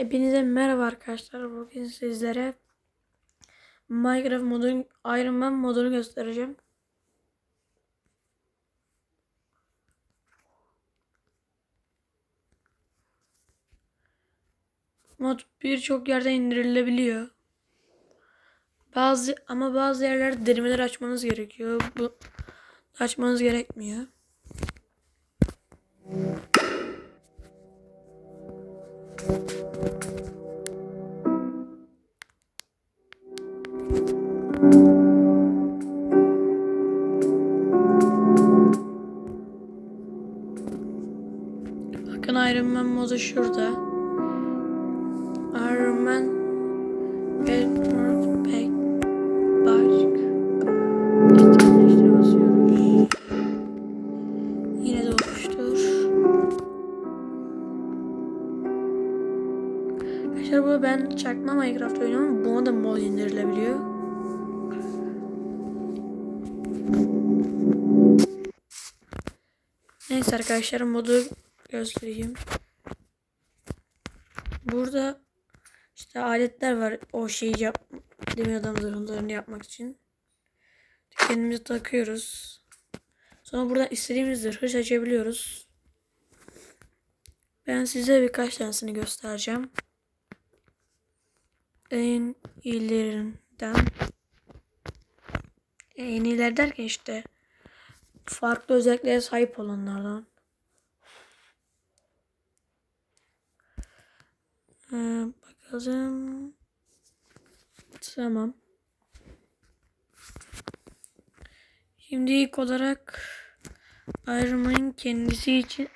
Hepinize merhaba arkadaşlar. Bugün sizlere Minecraft modun Iron Man modunu göstereceğim. Mod birçok yerde indirilebiliyor. Bazı ama bazı yerlerde denemeler açmanız gerekiyor. Bu açmanız gerekmiyor. Bakın Iron Man modu şurada. Iron Man Başk. İşte basıyoruz. Yine de oluştur. Arkadaşlar bu ben çakma Minecraft oynuyorum. Buna da mod indirilebiliyor. Neyse arkadaşlar modu göstereyim. Burada işte aletler var o şeyi yap demir adam zırhlarını yapmak için. Kendimizi takıyoruz. Sonra buradan istediğimiz zırhı seçebiliyoruz. Ben size birkaç tanesini göstereceğim. En iyilerinden en iyiler derken işte farklı özelliklere sahip olanlardan. Ee, bakalım. Tamam. Şimdi ilk olarak Iron kendisi için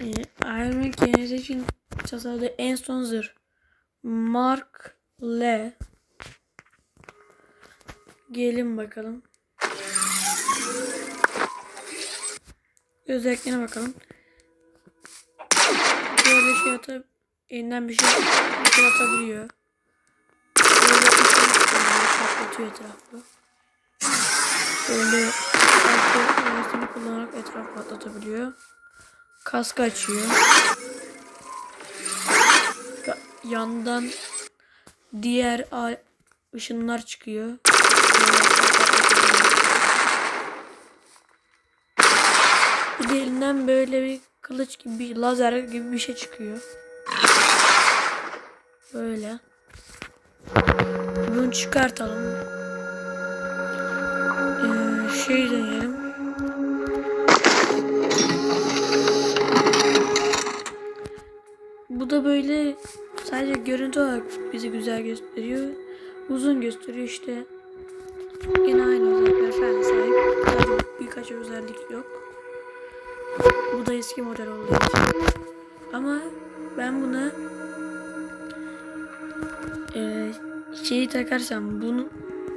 e, Iron kendisi için tasarladığı en son zırh Mark L Gelin bakalım. Özelliklerine bakalım. Böyle şey atıp elinden bir şey, bir şey atabiliyor. Böyle bir şey patlatıyor etrafı. Böyle altı kullanarak etrafı patlatabiliyor. Kask açıyor. Ya- Yandan diğer ışınlar çıkıyor. Böyle patlatabiliyor. Bir de elinden böyle bir kılıç gibi bir lazer gibi bir şey çıkıyor. Böyle. Bunu çıkartalım. Ee, şey deneyelim. Bu da böyle sadece görüntü olarak bizi güzel gösteriyor. Uzun gösteriyor işte. Yine aynı özellikler sahip. Sadece birkaç özellik yok. Da eski model olduğu için. Ama ben buna e, şeyi takarsam bunu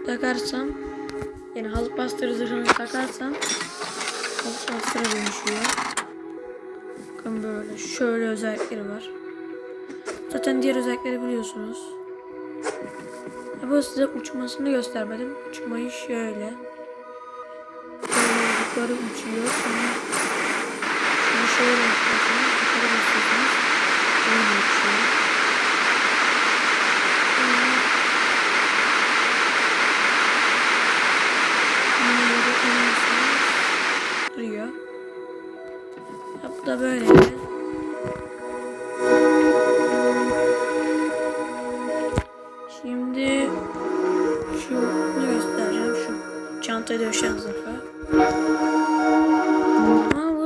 takarsam yani Hulk Buster zırhını takarsam Hulk Buster'a dönüşüyor. Bakın böyle şöyle özellikleri var. Zaten diğer özellikleri biliyorsunuz. Ama size uçmasını göstermedim. Uçmayı şöyle. Böyle yukarı uçuyor. Sonra şöyle yapıyorsunuz. Böyle bu da böyle. Şimdi şunu göstereceğim. Şu çantaya döşen zırhı.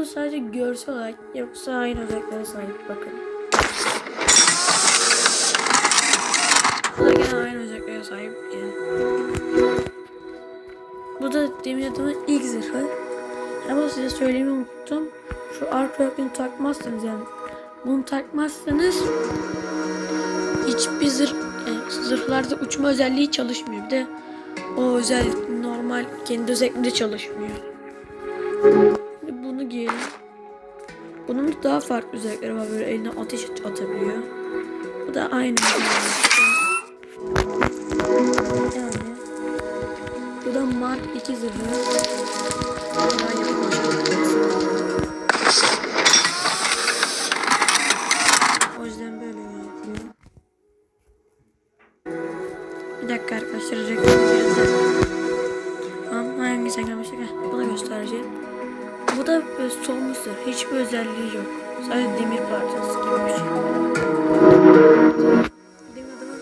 Bu sadece görsel olarak yoksa aynı özelliklere sahip bakın. Bu da gene aynı özelliklere sahip yani. Bu da demir adamın ilk zırhı. Ama size söylemeyi unuttum. Şu arka örtünü takmazsanız yani bunu takmazsanız hiçbir zırh e, zırhlarda uçma özelliği çalışmıyor. Bir de o özellik normal kendi özelliğinde çalışmıyor bunu giyelim. Bunun da daha farklı özellikleri var. Böyle eline ateş atabiliyor. Bu da aynı. Yani. Bu da Mark 2 zırhı. O yüzden böyle yapıyor. Bir dakika arkadaşlar reklam biraz daha. Tamam hangisi reklam başlayacak? Bunu göstereceğim. Bu da solmuştur. Hiçbir özelliği yok. Sadece demir parçası gibi bir şey. Benim adamın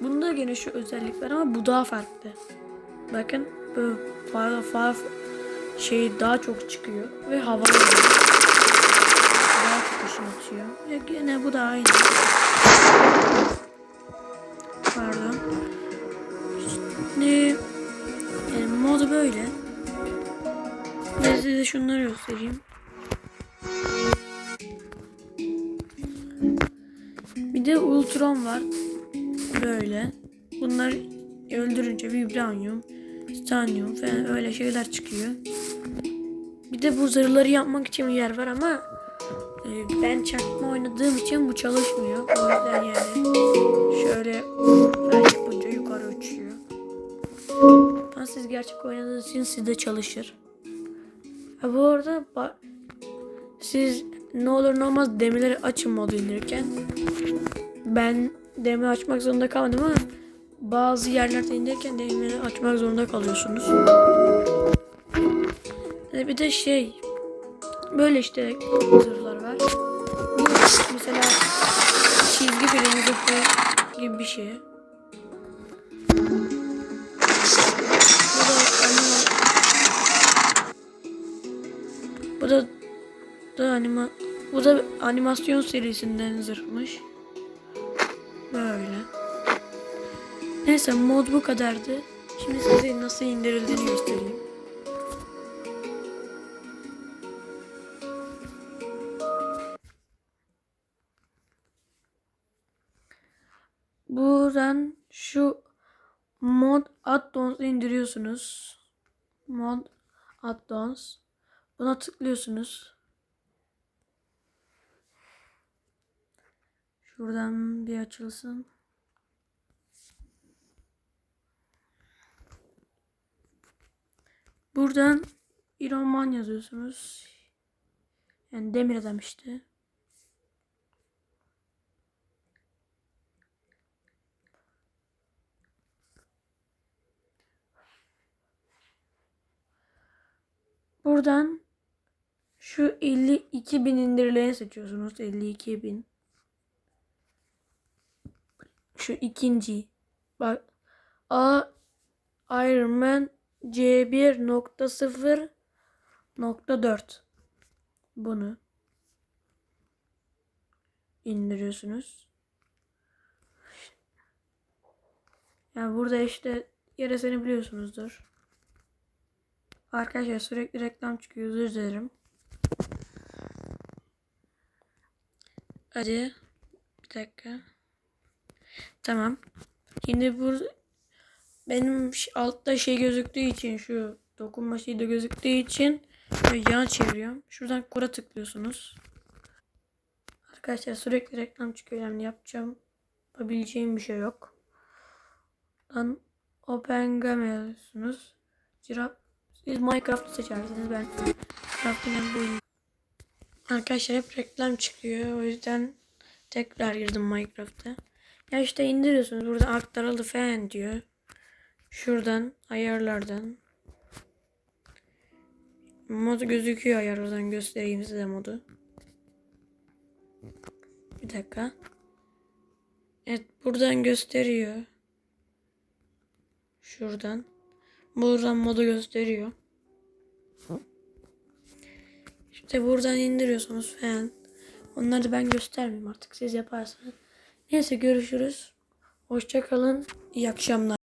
Bunda gene şu özellik var ama bu daha farklı. Bakın böyle far, far şey daha çok çıkıyor ve hava. Daha çok atıyor. Ya gene bu da aynı. Pardon. Şimdi yani modu böyle. Ben size şunları göstereyim. Bir de Ultron var. Böyle. Bunlar öldürünce vibranium, titanium falan öyle şeyler çıkıyor. Bir de bu zırhları yapmak için bir yer var ama e, ben çakma oynadığım için bu çalışmıyor. O yüzden yani şöyle yapınca yukarı uçuyor. Ama siz gerçek oynadığınız için sizde çalışır. Ha bu arada siz ne olur ne olmaz demirleri açın modu indirirken. Ben demir açmak zorunda kalmadım ama bazı yerlerde indirirken demirleri açmak zorunda kalıyorsunuz. Bir de şey böyle işte zırhlar var. Mesela çizgi film zırhı gibi bir şey. Bu da anima Bu da da anima bu da animasyon serisinden zırhmış. Böyle. Neyse mod bu kadardı. Şimdi size nasıl indirildiğini göstereyim. Buradan şu mod addons'u indiriyorsunuz. Mod addons. Buna tıklıyorsunuz. Şuradan bir açılsın. Buradan Iron Man yazıyorsunuz. Yani demir adam işte. Buradan şu 52 bin indirileni seçiyorsunuz. 52 bin. Şu ikinci. Bak. A Iron Man C1.0.4 Bunu indiriyorsunuz. Yani burada işte yeresini biliyorsunuzdur. Arkadaşlar sürekli reklam çıkıyor. Özür dilerim. Hadi. Bir dakika. Tamam. Şimdi burada benim altta şey gözüktüğü için şu dokunma şeyi de gözüktüğü için yana çeviriyorum. Şuradan kura tıklıyorsunuz. Arkadaşlar sürekli reklam çıkıyor yani yapacağım yapabileceğim bir şey yok. Lan Open Game yazıyorsunuz. Cirap siz Minecraft'ı seçersiniz ben Minecraft'ın bu oyunu- Arkadaşlar hep reklam çıkıyor o yüzden tekrar girdim Minecraft'a. Ya işte indiriyorsunuz burada aktarıldı falan diyor. Şuradan ayarlardan mod gözüküyor ayarlardan göstereyim size modu. Bir dakika. Evet buradan gösteriyor. Şuradan. Buradan modu gösteriyor. İşte buradan indiriyorsunuz falan. Onları ben göstermeyeyim artık siz yaparsınız. Neyse görüşürüz. Hoşça kalın. İyi akşamlar.